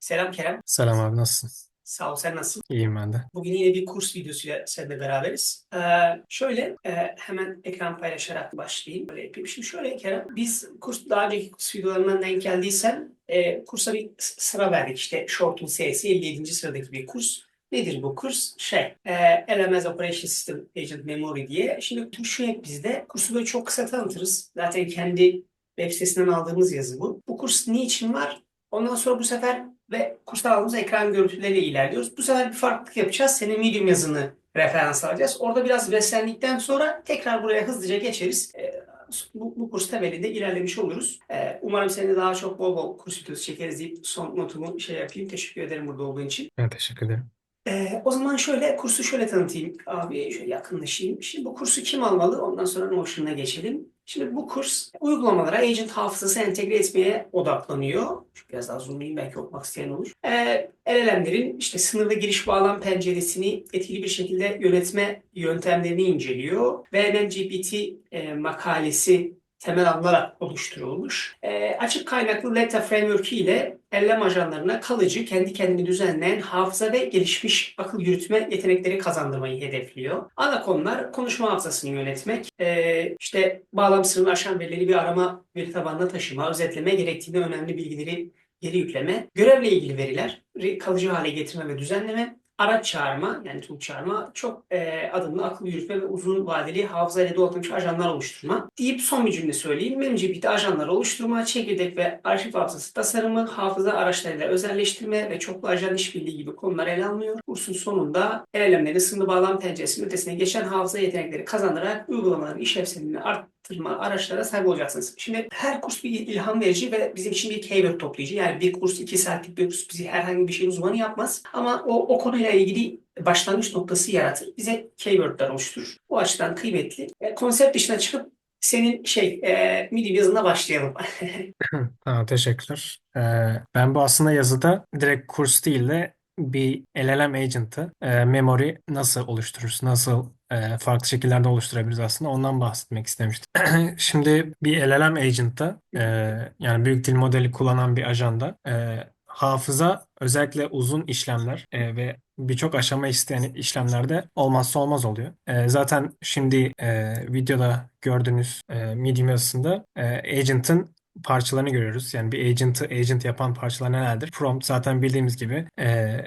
Selam Kerem. Selam abi nasılsın? Sağ ol. Sen nasılsın? İyiyim ben de. Bugün yine bir kurs videosuyla seninle beraberiz. Ee, şöyle e, hemen ekran paylaşarak başlayayım. Böyle yapayım. Şimdi şöyle Kerem, biz kurs daha önceki kurs videolarından denk geldiysen e, kursa bir sıra verdik. İşte Short'un S'si 57. sıradaki bir kurs. Nedir bu kurs? Şey, e, LMS Operation System Agent Memory diye. Şimdi bu şu hep bizde. Kursu böyle çok kısa tanıtırız. Zaten kendi web sitesinden aldığımız yazı bu. Bu kurs niçin var? Ondan sonra bu sefer ve kursta aldığımız ekran görüntüleriyle ilerliyoruz. Bu sefer bir farklılık yapacağız. Senin Medium yazını referans alacağız. Orada biraz beslendikten sonra tekrar buraya hızlıca geçeriz. Ee, bu, bu kurs temelinde ilerlemiş oluruz. Ee, umarım seninle daha çok bol bol kurs videosu çekeriz deyip son notumu şey yapayım. Teşekkür ederim burada olduğun için. Ben teşekkür ederim. Ee, o zaman şöyle kursu şöyle tanıtayım. Abi şöyle yakınlaşayım. Şimdi bu kursu kim almalı? Ondan sonra Notion'a geçelim. Şimdi bu kurs uygulamalara agent hafızası entegre etmeye odaklanıyor. Şu Biraz daha zoomlayayım belki okumak isteyen olur. Ee, LLM'lerin işte sınırlı giriş bağlam penceresini etkili bir şekilde yönetme yöntemlerini inceliyor. ve MMGPT e, makalesi temel alınarak oluşturulmuş. E, açık kaynaklı Letta Framework ile LLM ajanlarına kalıcı, kendi kendini düzenleyen hafıza ve gelişmiş akıl yürütme yetenekleri kazandırmayı hedefliyor. Ana konular konuşma hafızasını yönetmek, e, işte bağlam sınırını aşan verileri bir arama veri tabanına taşıma, özetleme, gerektiğinde önemli bilgileri geri yükleme, görevle ilgili veriler kalıcı hale getirme ve düzenleme, araç çağırma yani tool çağırma, çok e, adımlı akıl yürütme ve uzun vadeli hafızayla donatılmış ajanlar oluşturma deyip son bir cümle söyleyeyim. MemGPT ajanları oluşturma, çekirdek ve arşiv hafızası tasarımı, hafıza araçlarıyla özelleştirme ve çoklu ajan işbirliği gibi konular ele alınıyor. Kursun sonunda LLM'lerin sınırlı bağlam penceresinin ötesine geçen hafıza yetenekleri kazandırarak uygulamaların işlevselliğini arttırma araçlara sahip olacaksınız. Şimdi her kurs bir ilham verici ve bizim için bir keyword toplayıcı. Yani bir kurs, iki saatlik bir kurs bizi herhangi bir şeyin uzmanı yapmaz. Ama o, o konuyla ilgili başlangıç noktası yaratır. Bize keywordler oluşturur. Bu açıdan kıymetli. E, konsept dışına çıkıp senin şey e, Medium yazına başlayalım. Tamam, teşekkürler. Ee, ben bu aslında yazıda direkt kurs değil de bir LLM agent'ı e, memory nasıl oluştururuz, nasıl e, farklı şekillerde oluşturabiliriz aslında ondan bahsetmek istemiştim. Şimdi bir LLM agent'ta e, yani büyük dil modeli kullanan bir ajanda e, hafıza özellikle uzun işlemler e, ve birçok aşama isteyen işlemlerde olmazsa olmaz oluyor. Zaten şimdi videoda gördüğünüz e, Medium yazısında agent'ın parçalarını görüyoruz. Yani bir agent'ı agent yapan parçalar nelerdir? Prompt zaten bildiğimiz gibi e,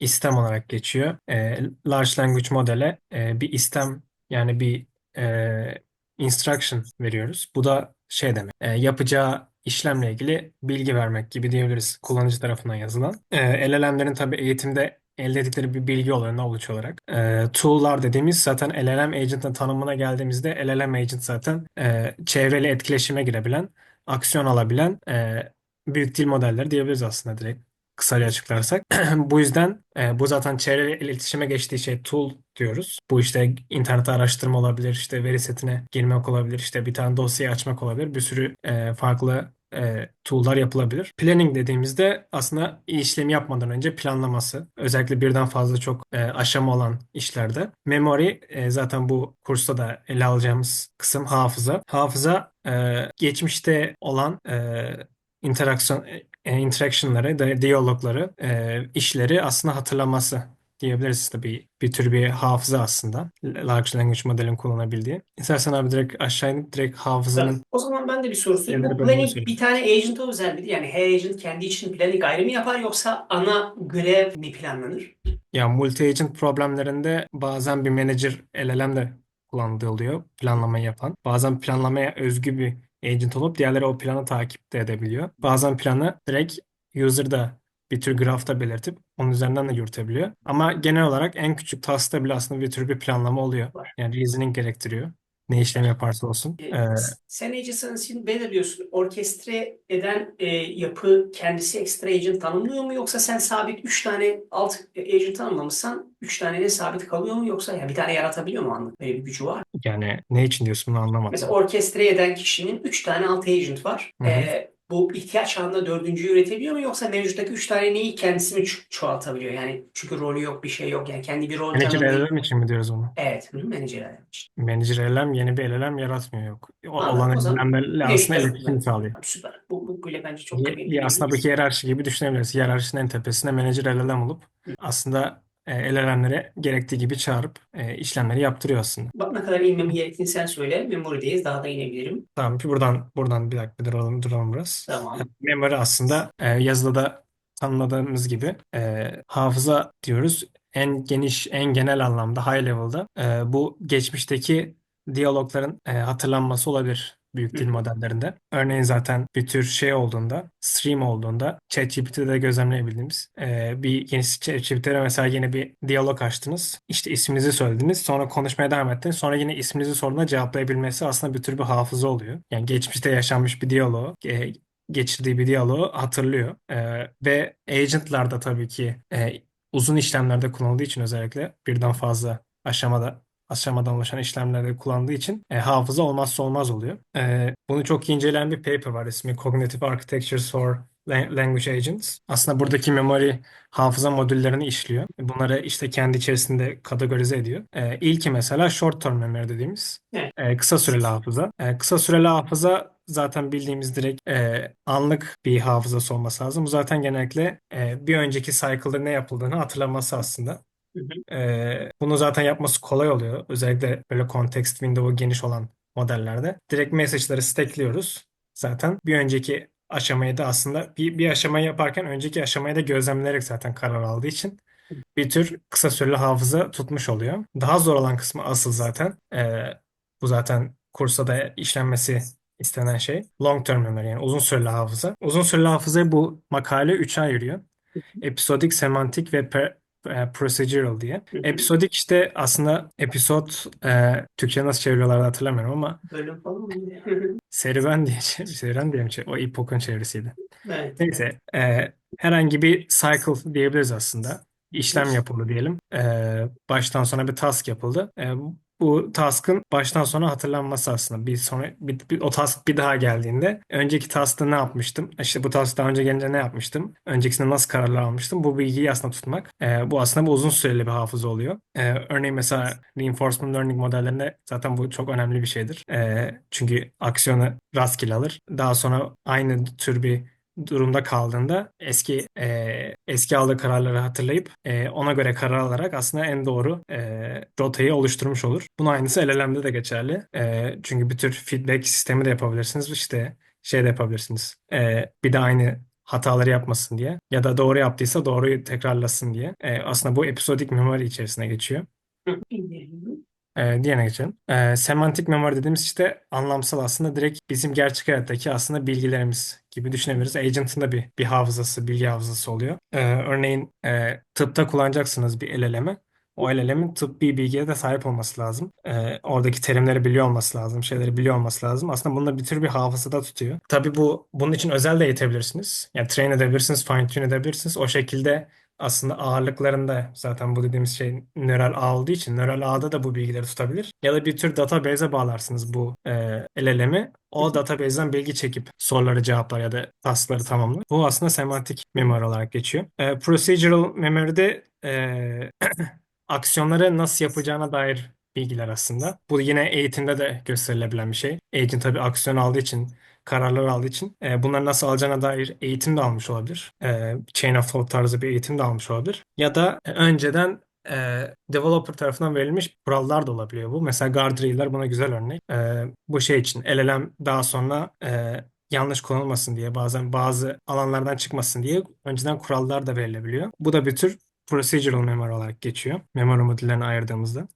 istem olarak geçiyor. E, large language modele e, bir istem yani bir e, instruction veriyoruz. Bu da şey demek e, yapacağı işlemle ilgili bilgi vermek gibi diyebiliriz kullanıcı tarafından yazılan. E, LLM'lerin tabii eğitimde elde ettikleri bir bilgi oluyor knowledge olarak. E, tool'lar dediğimiz zaten LLM agent'ın tanımına geldiğimizde LLM agent zaten e, çevreyle etkileşime girebilen aksiyon alabilen e, büyük dil modelleri diyebiliriz aslında direkt kısaca açıklarsak. Bu yüzden e, bu zaten çevreyle iletişime geçtiği şey tool diyoruz. Bu işte internette araştırma olabilir, işte veri setine girmek olabilir, işte bir tane dosyayı açmak olabilir. Bir sürü e, farklı e, tool'lar yapılabilir. Planning dediğimizde aslında işlemi yapmadan önce planlaması. Özellikle birden fazla çok e, aşama olan işlerde. Memory e, zaten bu kursta da ele alacağımız kısım hafıza. Hafıza e, geçmişte olan e, interaksiyon e, interaction'ları, di- diyalogları, e, işleri aslında hatırlaması diyebiliriz tabii. Bir tür bir hafıza aslında. Large Language Model'in kullanabildiği. İstersen abi direkt aşağı inip direkt hafızanın O zaman ben de bir soru sorayım. Bu planning bir tane agent'a özel midir? Yani her agent kendi için planning ayrı mı yapar yoksa ana görev mi planlanır? Ya multi-agent problemlerinde bazen bir manager LLM de kullandığı oluyor. Planlamayı yapan. Bazen planlamaya özgü bir agent olup diğerleri o planı takip de edebiliyor. Bazen planı direkt user'da bir tür grafta belirtip onun üzerinden de yürütebiliyor. Ama genel olarak en küçük task'ta bile aslında bir tür bir planlama oluyor. Yani reasoning gerektiriyor. Ne işlem yaparsa olsun. E, Ee, sen agent'ın için belirliyorsun. Orkestre eden e, yapı kendisi extra agent tanımlıyor mu yoksa sen sabit 3 tane alt agent tanımlamışsan 3 tane de sabit kalıyor mu yoksa ya bir tane yaratabiliyor mu anlık? Böyle bir gücü var. yani ne için diyorsun bunu anlamadım. Mesela orkestre eden kişinin 3 tane alt agent var. Hı hı. Ee, bu ihtiyaç anında dördüncüyü üretebiliyor mu yoksa mevcuttaki üç tane neyi kendisi mi ço- çoğaltabiliyor? Yani çünkü rolü yok bir şey yok yani kendi bir rol Manager tanımlayıp LLM için mi diyoruz onu? evet hı, menajer için. Manager LLM yeni bir LLM yaratmıyor yok. O, Anladım. olan O zaman LLM'lerle aslında eşit iletişim sağlıyor. Süper. Bu, bu bile bence çok kıymetli bir aslında bilgi. bir hiyerarşi gibi düşünebiliriz. Hiyerarşinin en tepesinde Manager LLM olup aslında e, LLM'lere gerektiği gibi çağırıp e, işlemleri yaptırıyor aslında. Bak ne kadar inmem gerektiğini sen söyle. Memory'deyiz. Daha da inebilirim. Tamam ki buradan buradan bir dakika duralım, duralım biraz. Tamam. Memory aslında e, yazıda da tanımladığımız gibi e, hafıza diyoruz. En geniş, en genel anlamda high level'da e, bu geçmişteki diyalogların e, hatırlanması olabilir büyük dil modellerinde. Örneğin zaten bir tür şey olduğunda, stream olduğunda ChatGPT'de gözlemleyebildiğimiz e, bir yeni ChatGPT'de mesela yeni bir diyalog açtınız. İşte isminizi söylediniz. Sonra konuşmaya devam ettiniz. Sonra yine isminizi sorduğunda cevaplayabilmesi aslında bir tür bir hafıza oluyor. Yani geçmişte yaşanmış bir diyaloğu e, geçirdiği bir diyaloğu hatırlıyor. Ee, ve agentlar da tabii ki e, uzun işlemlerde kullanıldığı için özellikle birden fazla aşamada aşamadan oluşan işlemlerde kullandığı için e, hafıza olmazsa olmaz oluyor. E, bunu çok inceleyen bir paper var ismi Cognitive Architectures for Lan- Language Agents. Aslında buradaki memory hafıza modüllerini işliyor. Bunları işte kendi içerisinde kategorize ediyor. E, ilki mesela short term memory dediğimiz e, kısa süreli hafıza. E, kısa süreli hafıza zaten bildiğimiz direkt e, anlık bir hafızası olması lazım. Bu zaten genellikle e, bir önceki cycle'da ne yapıldığını hatırlaması aslında. Hı hı. Bunu zaten yapması kolay oluyor. Özellikle böyle context window'u geniş olan modellerde. Direkt message'ları stackliyoruz. Zaten bir önceki aşamayı da aslında bir, bir aşamayı yaparken önceki aşamayı da gözlemleyerek zaten karar aldığı için bir tür kısa süreli hafıza tutmuş oluyor. Daha zor olan kısmı asıl zaten. e, bu zaten kursa da işlenmesi istenen şey. Long term memory yani uzun süreli hafıza. Uzun süreli hafızayı bu makale 3'e ayırıyor. Episodik, semantik ve per- e, procedural diye. Episodik işte aslında episod e, Türkçe nasıl çeviriyorlar hatırlamıyorum ama Bölüm falan mı? serüven diye serüven diye mi O Epoch'un çevirisiydi. Evet. Neyse e, herhangi bir cycle diyebiliriz aslında. İşlem yapıldı diyelim. E, baştan sona bir task yapıldı. E, bu task'ın baştan sona hatırlanması aslında. Bir sonra bir, bir- o task bir daha geldiğinde önceki task'ta ne yapmıştım? İşte bu task daha önce gelince ne yapmıştım? Öncekisinde nasıl kararlar almıştım? Bu bilgiyi aslında tutmak. E, bu aslında bu uzun süreli bir hafıza oluyor. E, örneğin mesela reinforcement learning modellerinde zaten bu çok önemli bir şeydir. E, çünkü aksiyonu rastgele alır. Daha sonra aynı tür bir durumda kaldığında eski e, eski aldığı kararları hatırlayıp e, ona göre karar alarak aslında en doğru e, rotayı oluşturmuş olur. Bunun aynısı LLM'de de geçerli. E, çünkü bir tür feedback sistemi de yapabilirsiniz. İşte şey de yapabilirsiniz. E, bir de aynı hataları yapmasın diye ya da doğru yaptıysa doğruyu tekrarlasın diye. E, aslında bu episodik memory içerisine geçiyor. Hı. Ee, diğerine geçelim. Ee, semantik memory dediğimiz işte anlamsal aslında direkt bizim gerçek hayattaki aslında bilgilerimiz gibi düşünebiliriz. Agent'ın da bir, bir hafızası, bilgi hafızası oluyor. Ee, örneğin e, tıpta kullanacaksınız bir LLM'i. O LLM'in tıbbi bilgiye de sahip olması lazım. Ee, oradaki terimleri biliyor olması lazım, şeyleri biliyor olması lazım. Aslında bunu bir tür bir hafızada tutuyor. Tabii bu bunun için özel de eğitebilirsiniz. Yani train edebilirsiniz, fine tune edebilirsiniz. O şekilde aslında ağırlıklarında zaten bu dediğimiz şey nöral ağ olduğu için nöral ağda da bu bilgileri tutabilir. Ya da bir tür database'e bağlarsınız bu e, LLM'i. O database'den bilgi çekip soruları cevaplar ya da taskları tamamlar. Bu aslında semantik memory olarak geçiyor. E, procedural memory'de e, aksiyonları nasıl yapacağına dair bilgiler aslında. Bu yine eğitimde de gösterilebilen bir şey. Agent tabii aksiyon aldığı için kararlar aldığı için e, bunları nasıl alacağına dair eğitim de almış olabilir. E, Chain of Thought tarzı bir eğitim de almış olabilir. Ya da e, önceden e, developer tarafından verilmiş kurallar da olabiliyor bu. Mesela guardrail'ler buna güzel örnek. E, bu şey için LLM daha sonra e, yanlış kullanılmasın diye bazen bazı alanlardan çıkmasın diye önceden kurallar da verilebiliyor. Bu da bir tür procedural memory olarak geçiyor. Memory modüllerine ayırdığımızda.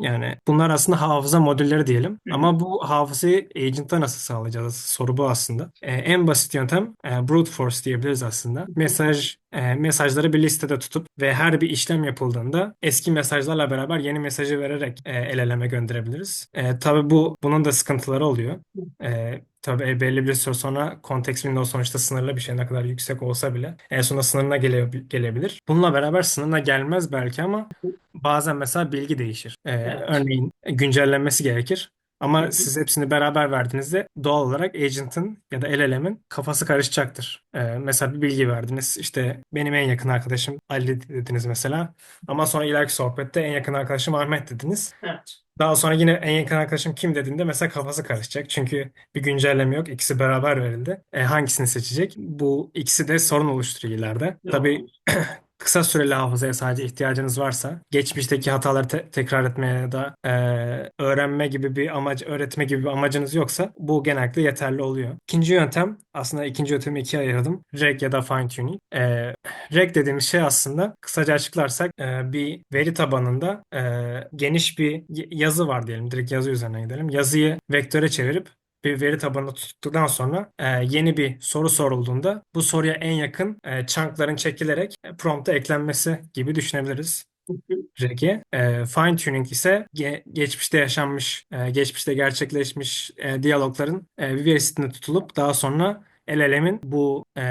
Yani bunlar aslında hafıza modülleri diyelim. Hı. Ama bu hafızayı agent'ta nasıl sağlayacağız? Soru bu aslında. Ee, en basit yöntem e, brute force diyebiliriz aslında. Mesaj e, mesajları bir listede tutup ve her bir işlem yapıldığında eski mesajlarla beraber yeni mesajı vererek e, LLM'e gönderebiliriz. E, tabii bu bunun da sıkıntıları oluyor. E, tabii belli bir süre sonra context window sonuçta sınırlı bir şey ne kadar yüksek olsa bile en sonunda sınırına gele, gelebilir. Bununla beraber sınırına gelmez belki ama bazen mesela bilgi değişir. E, Evet. örneğin güncellenmesi gerekir. Ama siz hepsini beraber verdiğinizde doğal olarak agent'ın ya da LLM'in kafası karışacaktır. Ee, mesela bir bilgi verdiniz. İşte benim en yakın arkadaşım Ali dediniz mesela. Ama sonra ileriki sohbette en yakın arkadaşım Ahmet dediniz. Evet. Daha sonra yine en yakın arkadaşım kim dediğinde mesela kafası karışacak. Çünkü bir güncelleme yok. İkisi beraber verildi. E, hangisini seçecek? Bu ikisi de sorun oluşturuyor ileride. Tabii kısa süreli hafızaya sadece ihtiyacınız varsa, geçmişteki hataları te- tekrar etmeye ya da e, öğrenme gibi bir amaç, öğretme gibi bir amacınız yoksa bu genellikle yeterli oluyor. İkinci yöntem, aslında ikinci yöntemi ikiye ayırdım. Reg ya da fine tuning. E, Reg dediğimiz şey aslında kısaca açıklarsak e, bir veri tabanında e, geniş bir yazı var diyelim. Direkt yazı üzerinden gidelim. Yazıyı vektöre çevirip bir veri tabanını tuttuktan sonra e, yeni bir soru sorulduğunda bu soruya en yakın e, chunk'ların çekilerek e, prompt'a eklenmesi gibi düşünebiliriz. Regi. E, fine tuning ise ge- geçmişte yaşanmış, e, geçmişte gerçekleşmiş e, diyalogların e, bir veri setinde tutulup daha sonra LLM'in bu e,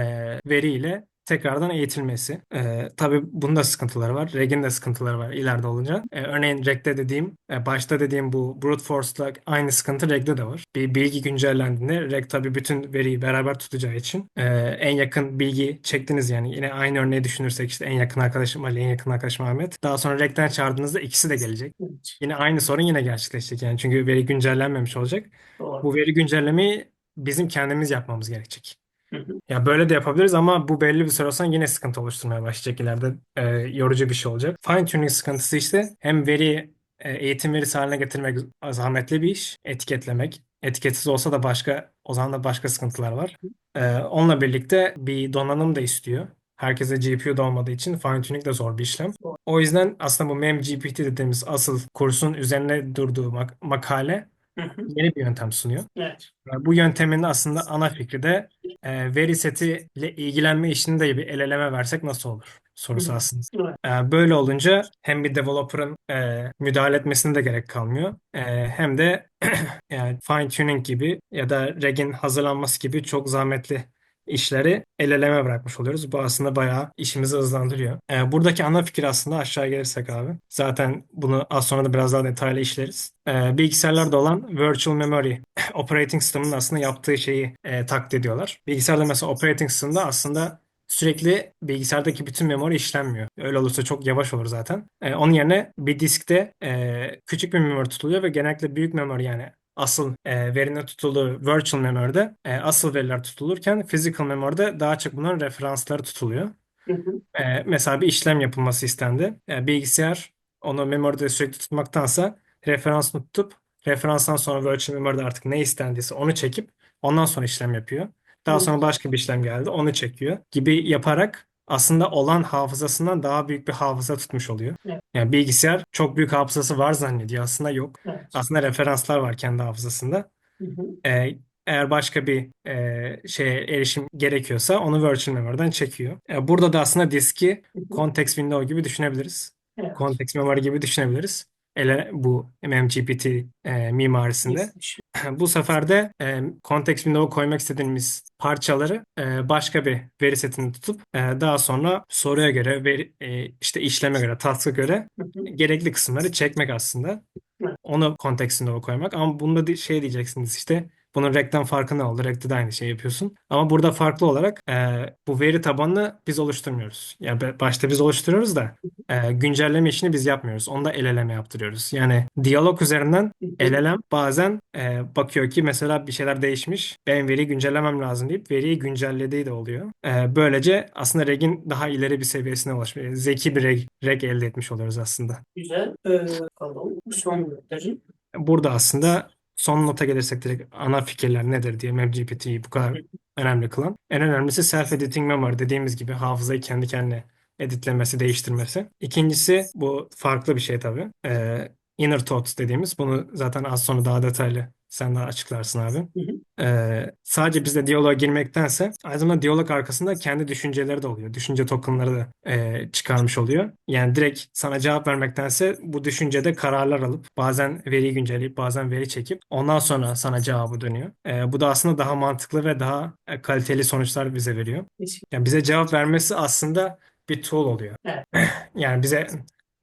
veriyle tekrardan eğitilmesi. E, tabii bunda sıkıntıları var. Reg'in de sıkıntıları var ileride olunca. E, örneğin Reg'de dediğim, e, başta dediğim bu brute force'la aynı sıkıntı Reg'de de var. Bir bilgi güncellendiğinde Reg tabii bütün veriyi beraber tutacağı için e, en yakın bilgi çektiniz yani. Yine aynı örneği düşünürsek işte en yakın arkadaşım Ali, en yakın arkadaşım Ahmet. Daha sonra Reg'den çağırdığınızda ikisi de gelecek. Evet. Yine aynı sorun yine gerçekleşecek yani. Çünkü veri güncellenmemiş olacak. Doğru. Bu veri güncellemeyi bizim kendimiz yapmamız gerekecek. Hı hı. Ya böyle de yapabiliriz ama bu belli bir süre sonra yine sıkıntı oluşturmaya başlayacak ileride. E, yorucu bir şey olacak. Fine tuning sıkıntısı işte hem veri e, eğitim verisi haline getirmek zahmetli bir iş. Etiketlemek. Etiketsiz olsa da başka o zaman da başka sıkıntılar var. E, onunla birlikte bir donanım da istiyor. Herkese GPU da olmadığı için fine tuning de zor bir işlem. O yüzden aslında bu MEMGPT dediğimiz asıl kursun üzerine durduğu mak- makale. Yeni bir yöntem sunuyor. Evet. Bu yöntemin aslında ana fikri de e, veri seti ile ilgilenme işini de bir el eleme versek nasıl olur sorusu aslında. E, böyle olunca hem bir developer'ın e, müdahale etmesine de gerek kalmıyor. E, hem de yani fine tuning gibi ya da reg'in hazırlanması gibi çok zahmetli işleri el eleme bırakmış oluyoruz. Bu aslında bayağı işimizi hızlandırıyor. E, buradaki ana fikir aslında aşağı gelirsek abi. Zaten bunu az sonra da biraz daha detaylı işleriz. E, bilgisayarlarda olan virtual memory operating system'ın aslında yaptığı şeyi e, taklit ediyorlar. Bilgisayarda mesela operating system'da aslında sürekli bilgisayardaki bütün memori işlenmiyor. Öyle olursa çok yavaş olur zaten. E, onun yerine bir diskte e, küçük bir memori tutuluyor ve genellikle büyük memori yani asıl e, verinin tutulduğu virtual memory'de e, asıl veriler tutulurken physical memory'de daha çok bunların referansları tutuluyor. Hı hı. E, mesela bir işlem yapılması istendi. E, bilgisayar onu memory'de sürekli tutmaktansa referansını tutup referanstan sonra virtual memory'de artık ne istendiyse onu çekip ondan sonra işlem yapıyor. Daha sonra başka bir işlem geldi onu çekiyor gibi yaparak aslında olan hafızasından daha büyük bir hafıza tutmuş oluyor. Evet. Yani bilgisayar çok büyük hafızası var zannediyor aslında yok. Evet. Aslında referanslar var kendi hafızasında. Hı hı. Ee, eğer başka bir e, şeye erişim gerekiyorsa onu virtual memory'den çekiyor. E, burada da aslında diski context window gibi düşünebiliriz. Evet. Context memory gibi düşünebiliriz. Ele bu MMGPT e, mimarisinde. Yes. Bu sefer de e, context window'a koymak istediğimiz parçaları e, başka bir veri setini tutup e, daha sonra soruya göre veri, e, işte işleme göre, task'a göre gerekli kısımları çekmek aslında. Onu context window'a koymak. Ama bunda şey diyeceksiniz işte bunun Reg'den farkı ne oldu? Reg'de de aynı şey yapıyorsun. Ama burada farklı olarak e, bu veri tabanını biz oluşturmuyoruz. Ya be- başta biz oluşturuyoruz da e, güncelleme işini biz yapmıyoruz. Onu da el eleme yaptırıyoruz. Yani diyalog üzerinden hı. LLM bazen e, bakıyor ki mesela bir şeyler değişmiş. Ben veriyi güncellemem lazım deyip veriyi güncellediği de oluyor. E, böylece aslında reg'in daha ileri bir seviyesine ulaşmış. Zeki bir reg, reg elde etmiş oluyoruz aslında. Güzel. Ee, bakalım. Son notları. Burada aslında son nota gelirsek direkt ana fikirler nedir diye MapGPT'yi bu kadar önemli kılan. En önemlisi self-editing memory dediğimiz gibi hafızayı kendi kendine editlemesi, değiştirmesi. İkincisi bu farklı bir şey tabii. Ee, inner thoughts dediğimiz. Bunu zaten az sonra daha detaylı sen daha açıklarsın abi. Hı hı. Ee, sadece bizde diyaloğa girmektense aynı zamanda diyalog arkasında kendi düşünceleri de oluyor. Düşünce tokenları da e, çıkarmış oluyor. Yani direkt sana cevap vermektense bu düşüncede kararlar alıp bazen veriyi güncelleyip bazen veri çekip ondan sonra sana cevabı dönüyor. Ee, bu da aslında daha mantıklı ve daha e, kaliteli sonuçlar bize veriyor. Yani bize cevap vermesi aslında bir tool oluyor. Evet. Yani bize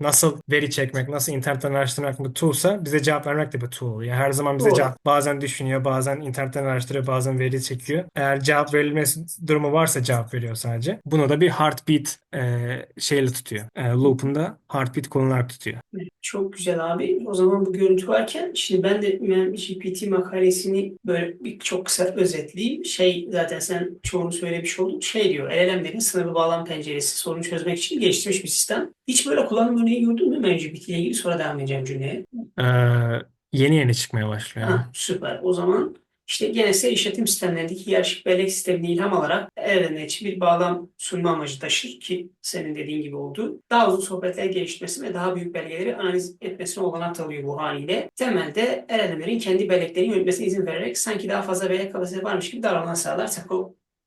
nasıl veri çekmek, nasıl internetten araştırmak bir tool'sa bize cevap vermek de bir tool. Yani her zaman bize Doğru. cevap bazen düşünüyor, bazen internetten araştırıyor, bazen veri çekiyor. Eğer cevap verilmesi durumu varsa cevap veriyor sadece. Bunu da bir heartbeat e, şeyle tutuyor. E, loop'unda heartbeat kullanarak tutuyor. Çok güzel abi. O zaman bu görüntü varken şimdi ben de GPT makalesini böyle bir çok kısa özetleyeyim. Şey zaten sen çoğunu söylemiş oldun. Şey diyor LLM'lerin sınırlı bağlam penceresi sorunu çözmek için geliştirmiş bir sistem. Hiç böyle kullanım örneği gördün mü GPT ile ilgili? Sonra devam edeceğim cümleye. E, yeni yeni çıkmaya başlıyor. Ha, süper. O zaman işte geleneksel işletim sistemlerindeki hiyerarşik bellek sistemini ilham alarak LLM bir bağlam sunma amacı taşır ki senin dediğin gibi oldu. Daha uzun sohbetler geliştirmesi ve daha büyük belgeleri analiz etmesine olanak tanıyor bu haliyle. Temelde LLM'lerin kendi belleklerini yönetmesine izin vererek sanki daha fazla bellek kapasitesi varmış gibi davranma sağlar. Tıpkı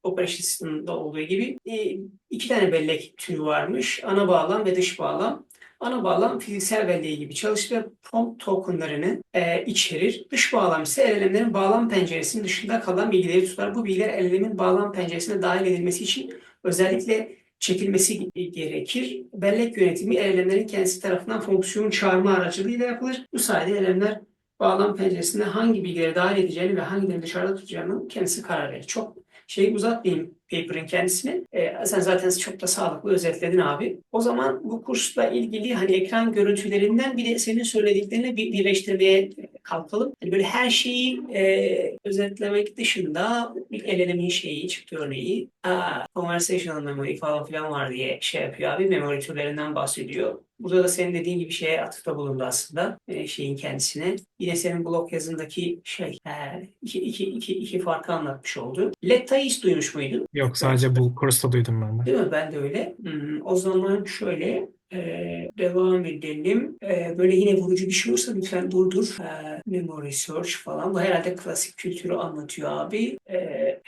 Operation System'da olduğu gibi e, iki tane bellek türü varmış. Ana bağlam ve dış bağlam. Ana bağlam fiziksel belleği gibi çalışır ve prompt tokenlarını e, içerir. Dış bağlam ise LLM'lerin bağlam penceresinin dışında kalan bilgileri tutar. Bu bilgiler LLM'in bağlam penceresine dahil edilmesi için özellikle çekilmesi gerekir. Bellek yönetimi LLM'lerin kendisi tarafından fonksiyon çağırma aracılığıyla yapılır. Bu sayede LLM'ler bağlam penceresinde hangi bilgileri dahil edeceğini ve hangilerini dışarıda tutacağını kendisi karar verir. Çok şeyi uzatmayayım paper'ın kendisini. Ee, sen zaten çok da sağlıklı özetledin abi. O zaman bu kursla ilgili hani ekran görüntülerinden bir de senin söylediklerini bir birleştirmeye kalkalım. Hani böyle her şeyi e, özetlemek dışında bir el elemin şeyi çıktı örneği. Aa, conversational memory falan filan var diye şey yapıyor abi. Memory türlerinden bahsediyor. Burada da senin dediğin gibi şeye atıfta bulundu aslında e, şeyin kendisine. Yine senin blog yazındaki şey e, iki, iki, iki, iki farkı anlatmış oldu. Letta'yı hiç duymuş muydun? Sadece bu kursta duydum ben de. Değil mi? Ben de öyle. Hmm, o zaman şöyle e, devam edelim. E, böyle yine vurucu bir şey olursa lütfen durdur. E, memory search falan. Bu herhalde klasik kültürü anlatıyor abi. E,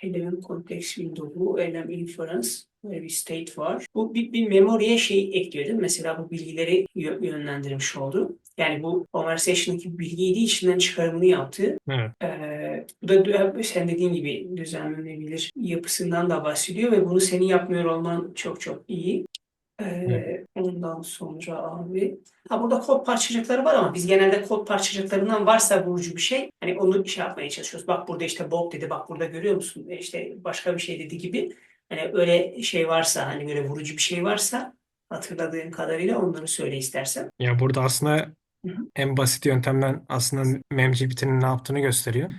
element context window'u, element inference. Böyle bir state var. Bu bir, bir memory'e şey ekliyor değil mi? Mesela bu bilgileri yö- yönlendirmiş oldu. Yani bu conversation'daki bilgiyi de içinden çıkarımını yaptı. Evet. Ee, bu da sen dediğin gibi düzenlenebilir yapısından da bahsediyor ve bunu senin yapmıyor olman çok çok iyi. Ee, ondan sonra abi ha burada kod parçacıkları var ama biz genelde kod parçacıklarından varsa vurucu bir şey hani onu şey yapmaya çalışıyoruz. Bak burada işte Bob dedi bak burada görüyor musun E işte başka bir şey dedi gibi. Hani öyle şey varsa hani böyle vurucu bir şey varsa hatırladığın kadarıyla onları söyle istersen. Ya burada aslında Hı hı. en basit yöntemden aslında MemGPT'nin ne yaptığını gösteriyor.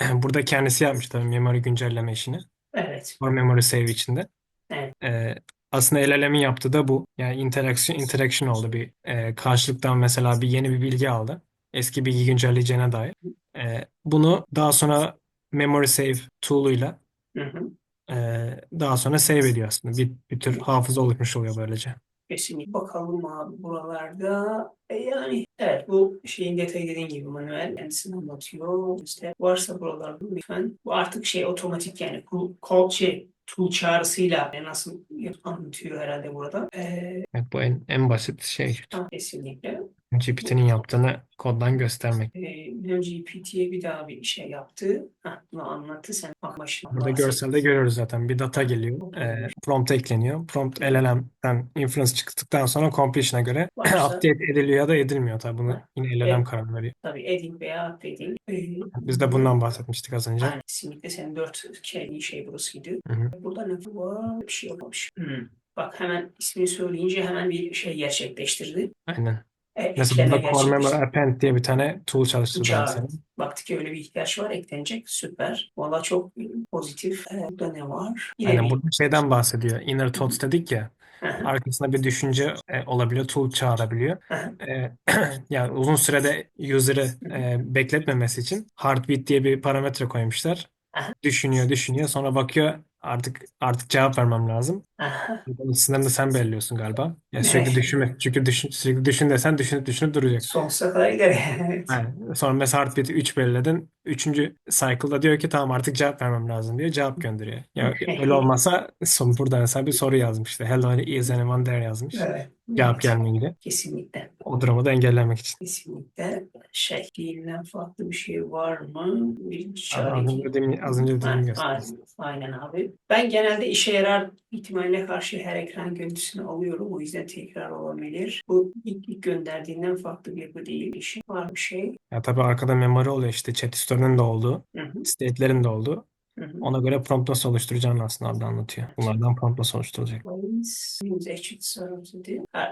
Burada kendisi yapmış tabii memory güncelleme işini. Evet. Var memory save içinde. Evet. Ee, aslında LLM'in yaptığı da bu. Yani interaction, interaction oldu bir e, karşılıktan mesela bir yeni bir bilgi aldı. Eski bilgi güncelleyeceğine dair. Ee, bunu daha sonra memory save tool'uyla e, daha sonra save ediyor aslında. Bir, bir tür hafıza oluşmuş oluyor böylece. Kesinlikle bakalım abi buralarda. E yani evet bu şeyin detayı dediğin gibi Manuel kendisini anlatıyor. İşte varsa buralarda lütfen. Bu artık şey otomatik yani bu call şey tool çağrısıyla nasıl anlatıyor herhalde burada. E, Evet, bu en, en basit şey. ha, kesinlikle. GPT'nin yaptığını koddan göstermek. E, Bilmem GPT'ye bir daha bir şey yaptı. Ha, bunu anlattı sen. Bak başına Burada görselde görüyoruz zaten. Bir data geliyor. E, prompt ekleniyor. Prompt LLM'den inference çıktıktan sonra completion'a göre Varsa- update ediliyor ya da edilmiyor. Tabii bunu yine LLM Evet. karar veriyor. Tabii adding veya updating. E, Biz de bundan bahsetmiştik az önce. Aynen, kesinlikle senin dört kelime şey burasıydı. Hı hı. Burada ne var? Bir şey olmamış. Hmm. Bak hemen ismini söyleyince hemen bir şey gerçekleştirdi. Aynen. E, Mesela burada Core Memory. Append diye bir tane tool çalıştırdı Çağırdı. mesela. Baktık ki öyle bir ihtiyaç var eklenecek. Süper. Valla çok pozitif. E, burada ne var? Yine Aynen bir- burada şeyden bahsediyor. Inner thoughts dedik ya. Hı, Arkasında bir düşünce e, olabiliyor. Tool çağırabiliyor. E, yani uzun sürede user'ı e, bekletmemesi için heartbeat diye bir parametre koymuşlar. Aha. Düşünüyor, düşünüyor. Sonra bakıyor artık artık cevap vermem lazım. Aha. Bunun sınırını sen belirliyorsun galiba. Yani sürekli Evet. düşünme. Çünkü düşün, sürekli düşün desen düşünüp düşünüp duracak. Sonsuza kadar gider. Evet. Yani sonra mesela heartbeat'i 3 belirledin. Üçüncü cycle'da diyor ki tamam artık cevap vermem lazım diyor. Cevap gönderiyor. Ya öyle olmasa son burada mesela bir soru yazmış işte. Hello is anyone there yazmış. Evet. Cevap gelmeyince. Kesinlikle. O durumu da engellemek için. Kesinlikle. şey fiilinden farklı bir şey var mı? Birinci Az çare. önce dediğim, az önce dediğim göstereyim. aynen, abi. Ben genelde işe yarar ihtimaline karşı her ekran görüntüsünü alıyorum. O yüzden tekrar olabilir. Bu ilk, ilk gönderdiğinden farklı bir yapı değil. İşi var bir şey. Ya tabii arkada memory oluyor işte chat store'un da olduğu, Hı hı, state'lerin de olduğu. hı hı. Ona göre prompt nasıl oluşturacağını aslında orada anlatıyor. Bunlardan prompt nasıl oluşturulacak.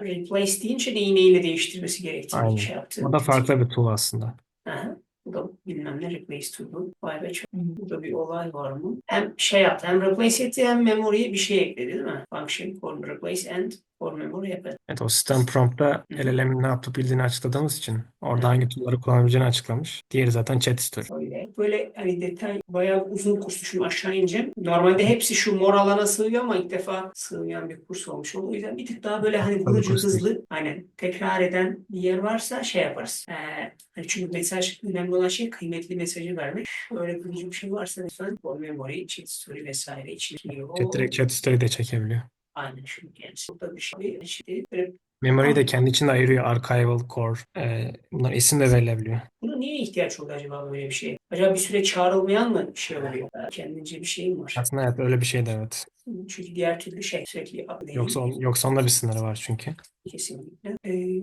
Replace deyince de iğneyle değiştirmesi gerektiğini Aynen. şey yaptı. Bu da farklı bir tool aslında. Aha, bu da bilmem ne replace tool'u. Vay be çok. Burada bir olay var mı? Hem şey yaptı hem replace etti hem memory'ye bir şey ekledi değil mi? Function for replace and for memory yapıyor. Evet o sistem prompt'ta. LLM'in ne yapıp bildiğini açıkladığımız için orada hangi tool'ları kullanabileceğini açıklamış. Diğeri zaten chat store. Öyle. Böyle hani detay bayağı uzun kurstu şimdi aşağı ineceğim. Normalde hepsi şu mor alana sığıyor ama ilk defa sığmayan bir kurs olmuş oldu. O yüzden bir tık daha böyle hani vurucu hızlı hani tekrar eden bir yer varsa şey yaparız. Ee, hani çünkü mesaj önemli olan şey kıymetli mesajı vermek. Öyle vurucu bir şey varsa lütfen for memory, chat story vesaire için Chat, direkt chat store'u de çekebiliyor. Aynen şu kendisi. Burada bir şey. Şimdi böyle Memory'yi de kendi içinde ayırıyor. Archival, core. Ee, bunlar isim de verilebiliyor. buna niye ihtiyaç oldu acaba böyle bir şey? Acaba bir süre çağrılmayan mı bir şey oluyor? Kendince bir şey mi var? Aslında evet öyle bir şey de evet. Çünkü diğer türlü şey sürekli. Yoksa, on, yoksa onda bir sınırı var çünkü. Kesinlikle. Ee,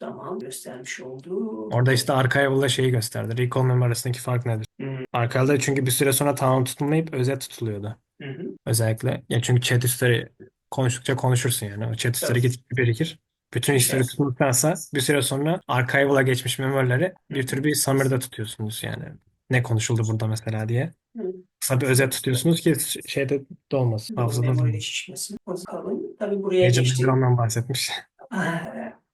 tamam göstermiş oldu. Orada işte Archival'da şeyi gösterdi. Recall memory arasındaki fark nedir? Hı Archival'da çünkü bir süre sonra tamam tutulmayıp özet tutuluyordu. hı. hı. Özellikle. Ya çünkü chat history konuştukça konuşursun yani. O history Tabii. gittikçe birikir. Bütün history Evet. tutulduktansa bir süre sonra archival'a geçmiş memorileri bir tür bir summary'de tutuyorsunuz yani. Ne konuşuldu burada mesela diye. Kısa bir özet tutuyorsunuz ki şeyde dolmasın. Hafızada memoride dolmasın. şişmesin. Bakalım. Tabii buraya Agent geçtik. Ondan bahsetmiş. Aa,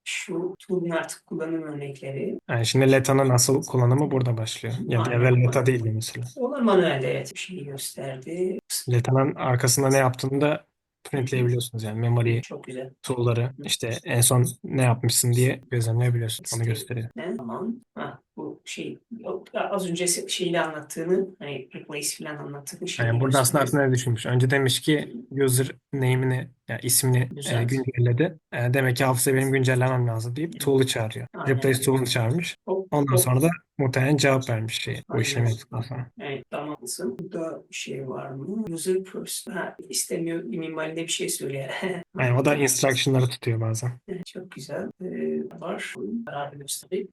Şu tool'un artık kullanım örnekleri. Yani şimdi Leta'nın asıl kullanımı burada başlıyor. Ya Aynen. evvel Leta değildi mesela. Onlar manuelde evet bir şey gösterdi. Leta'nın arkasında ne yaptığını da printleyebiliyorsunuz yani memory Çok güzel. tool'ları işte en son ne yapmışsın diye gözlemleyebiliyorsun. Onu gösteriyor. Ne? Tamam. Ha, bu şey yok, az önce şeyle anlattığını hani replace falan anlattığını şey Yani burada aslında aklına ne düşünmüş? Önce demiş ki user name'ini yani ismini e, güncelledi. E, demek ki hafıza benim güncellemem lazım deyip tool'u çağırıyor. Aynen. Replace tool'unu çağırmış. Ondan sonra da muhtemelen cevap vermiş şey bu Aynen. işlemi yaptıktan sonra. Evet tamamsın. Burada bir şey var mı? User person. Ha, istemiyor minimalde bir şey söylüyor. Yani o da instruction'ları tutuyor bazen. Çok güzel. Ee, var.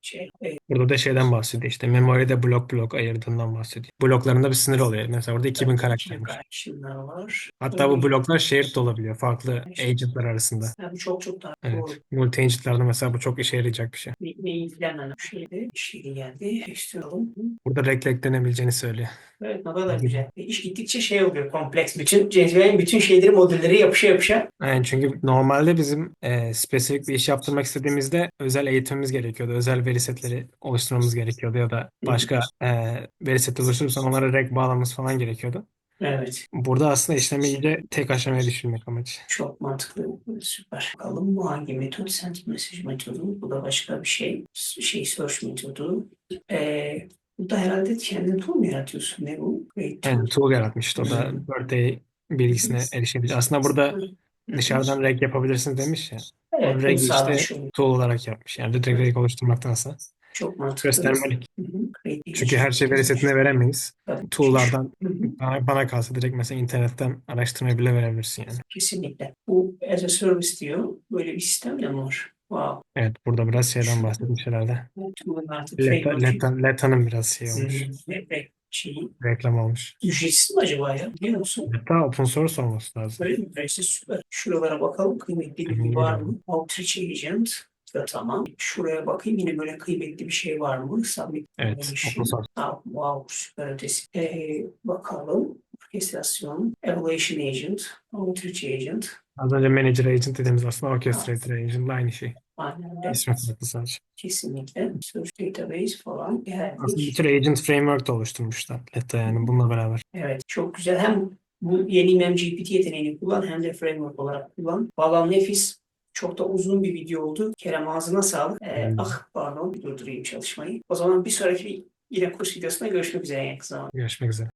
Şey. Evet, Burada da şeyden bahsediyor işte memory'de blok blok ayırdığından bahsediyor. Bloklarında bir sınır oluyor. Mesela orada 2000 karaktermiş. Şunlar var. Hatta bu Öyle. bloklar shared de olabiliyor farklı agentlar arasında. Ha, bu çok çok daha Evet. doğru. Multi agent'larda mesela bu çok işe yarayacak bir şey. Ne, ne ilgilenen bir şeydi. Bir şey geldi. İstiyorum. Burada rek eklenebileceğini söylüyor. Evet ne kadar güzel. E, iş gittikçe şey oluyor kompleks. Bütün CSV'nin bütün şeyleri modülleri yapışa yapışa. Yani çünkü normalde bizim e, spesifik bir iş yaptırmak istediğimizde özel eğitimimiz gerekiyordu. Özel veri setleri oluşturmamız gerekiyordu ya da başka e, veri seti oluşturursan onlara rek bağlamamız falan gerekiyordu. Evet. Burada aslında işlemi iyice tek aşamaya düşürmek amacı. Çok mantıklı. Süper. Bakalım bu hangi metot? Send message metodu. Bu da başka bir şey. Şey search metodu. Ee, bu da herhalde kendin tool mu yaratıyorsun? Ne bu? Great tool. Yani tool yaratmıştı. O da birthday bilgisine erişebilir. Aslında burada dışarıdan reg yapabilirsiniz demiş ya. Evet, O bunu regi sağlamış işte oluyor. tool olarak yapmış. Yani direkt reg oluşturmaktansa. Çok mantıklı. Göstermelik. Hı hı. Great Çünkü her şey veri setine veremeyiz. Tabii. Tool'lardan bana, bana kalsa direkt mesela internetten araştırmayı bile verebilirsin yani. Kesinlikle. Bu as a service diyor. Böyle bir sistem de mi var? Wow. Evet burada biraz şeyden bahsetmiş herhalde. Leta, Leta'nın biraz şey olmuş. Ve şeyi Reklam olmuş. ücretsiz mi acaba ya? Biliyor musun? Leta open source olması lazım. Böyle mi? Ücretsiz süper. Şuralara bakalım. Kıymetli bilgi var mı? Outreach Agent. Da tamam. Şuraya bakayım yine böyle kıymetli bir şey var mı? Submit Evet open source. Wow süper ötesi. Ee, bakalım. Orkestration, Evaluation Agent, Outreach Agent. Az önce manager agent dediğimiz aslında orchestrator agent aynı şey. Öyle. İsmi farklı sadece. Kesinlikle. Search Database falan Aslında bir geldik. tür agent framework da oluşturmuşlar Leta yani bununla beraber. Evet, çok güzel. Hem bu yeni MemGPT yeteneğini kullan hem de framework olarak kullan. Valla nefis. Çok da uzun bir video oldu. Kerem ağzına sağlık. Ee, Hmm. ah pardon bir durdurayım çalışmayı. O zaman bir sonraki yine kurs videosunda görüşmek üzere en yakın zamanda. Görüşmek üzere.